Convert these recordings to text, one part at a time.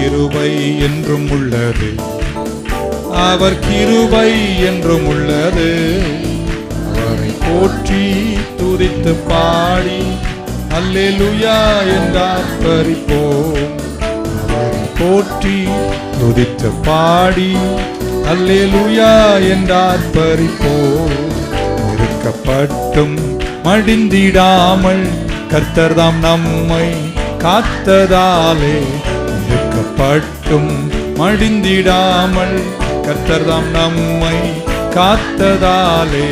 கிருபை என்றும் உள்ளது. அவர் கிருபை என்றும் உள்ளது. அவரை போற்றி துதித்து பாடி அல்லேலுயா என்றார் பறிப்போம் அவரை போற்றி துதித்து பாடி அல்லேலுயா என்றார் பறிப்போம் இருக்கப்பட்டும் மடிந்திடாமல் கர்த்தர்தாம் நம்மை காத்ததாலே பட்டும் மடிந்திடாமல் கத்தர்தாம் நம்மை காத்ததாலே.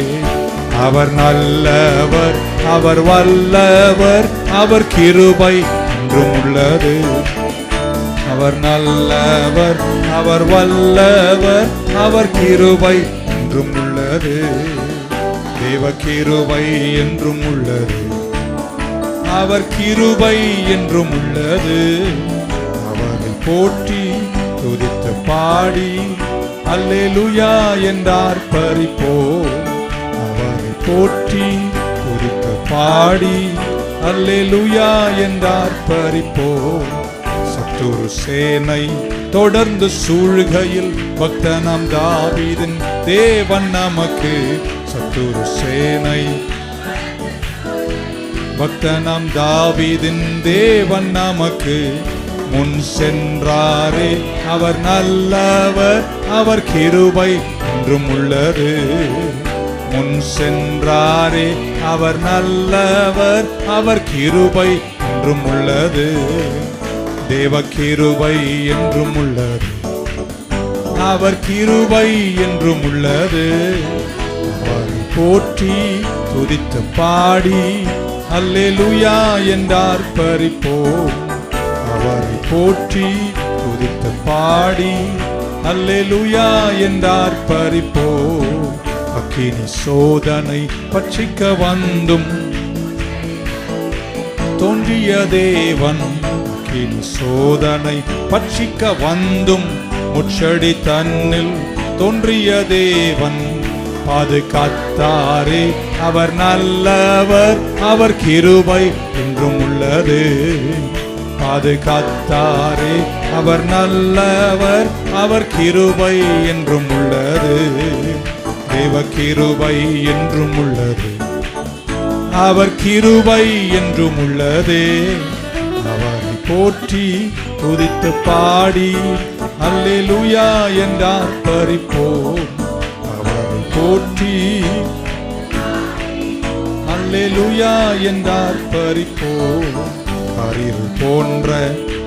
அவர் நல்லவர் அவர் வல்லவர் அவர் கிருபை என்றும் உள்ளது. அவர் நல்லவர் அவர் வல்லவர் அவர் கிருபை என்றும் உள்ளது. தேவ கிருபை என்றும் உள்ளது. அவர் கிருபை என்றும் உள்ளது. போற்றி துதித்து பாடி அல்லேலுயா என்றார் பறிப்போ அவரை போற்றி துதித்து பாடி அல்லேலுயா என்றார் பறிப்போ சத்துரு சேனை தொடர்ந்து சூழ்கையில் பக்தனம் தாவீதின் தேவன் நமக்கு. சத்துரு சேனை பக்தனம் தாவிதின் தேவன் நமக்கு. முன் சென்றாரே. அவர் நல்லவர் அவர் கிருபை என்றும் உள்ளது. முன் சென்றாரே அவர் நல்லவர் அவர் கிருபை என்றும் உள்ளது. தேவ கிருபை என்றும் உள்ளது. அவர் கிருபை என்றும் உள்ளது. அவரை போற்றி துதித்து பாடி அல்லேலுயா என்றார் பறிப்போம் அவரை போற்றி துதித்து பாடி அல்லேலுயா என்றார் பறிப்போ அக்கினி சோதனை பட்சிக்க வந்தும் தோன்றிய தேவன். அக்கினி சோதனை பட்சிக்க வந்தும் முச்சடி தன்னில் தோன்றிய தேவன். பாதுகாத்தாரே அவர் நல்லவர் அவர் கிருபை என்றும் உள்ளது. பாதுகாத்தாரே. அவர் நல்லவர் அவர் கிருபை என்றும் உள்ளது. தேவ கிருபை என்றும் உள்ளது. அவர் கிருபை என்றும் உள்ளதே. அவரை போற்றி துதித்து பாடி அல்லேலுயா என்றார் பறிப்போம் அவரை போற்றி அல்லேலுயா என்றார் பறிப்போம் கரில் போன்ற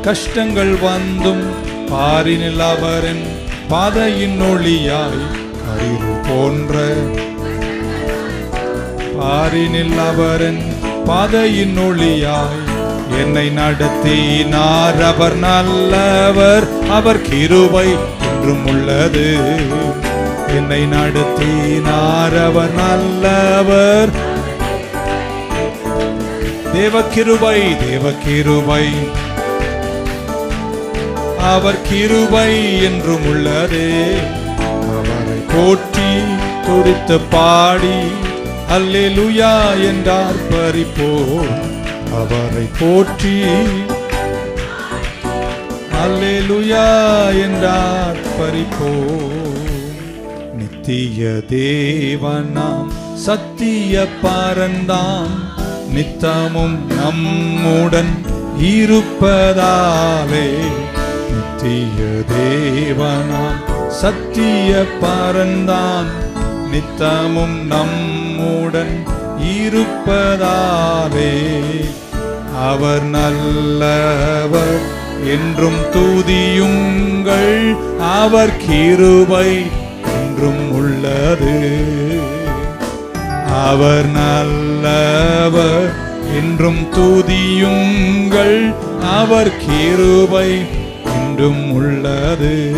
கஷ்டங்கள் வந்தும் பாரினில் அவரின் பாதையின் ஒளியாய் கரில் போன்ற பாரினில் அவரின் பாதையின் ஒளியாய் என்னை நடத்தினார் அவர் நல்லவர் அவர் கிருபை என்றும் உள்ளது. என்னை நடத்தினார் அவர் நல்லவர் தேவ கிருபை தேவ கிருபை அவர் கிருபை என்றும் உள்ளதே. அவரை போற்றி துடித்து பாடி அல்லேலுயா என்றார் பறிப்போ அவரை போற்றி அல்லேலுயா என்றார் பறிப்போ நித்திய தேவனாம் சத்திய பரந்தாம் நித்தமும் நம்முடன் இருப்பதாலே நித்திய தேவனாம் சத்திய பரந்தான் நித்தமும் நம்முடன் இருப்பதாலே அவர் நல்லவர் என்றும் தூதியுங்கள் அவர் கிருபை என்றும் உள்ளது. அவர் நல்லவர் என்றும் துதியுங்கள். அவர் கிருபை என்றும் உள்ளது.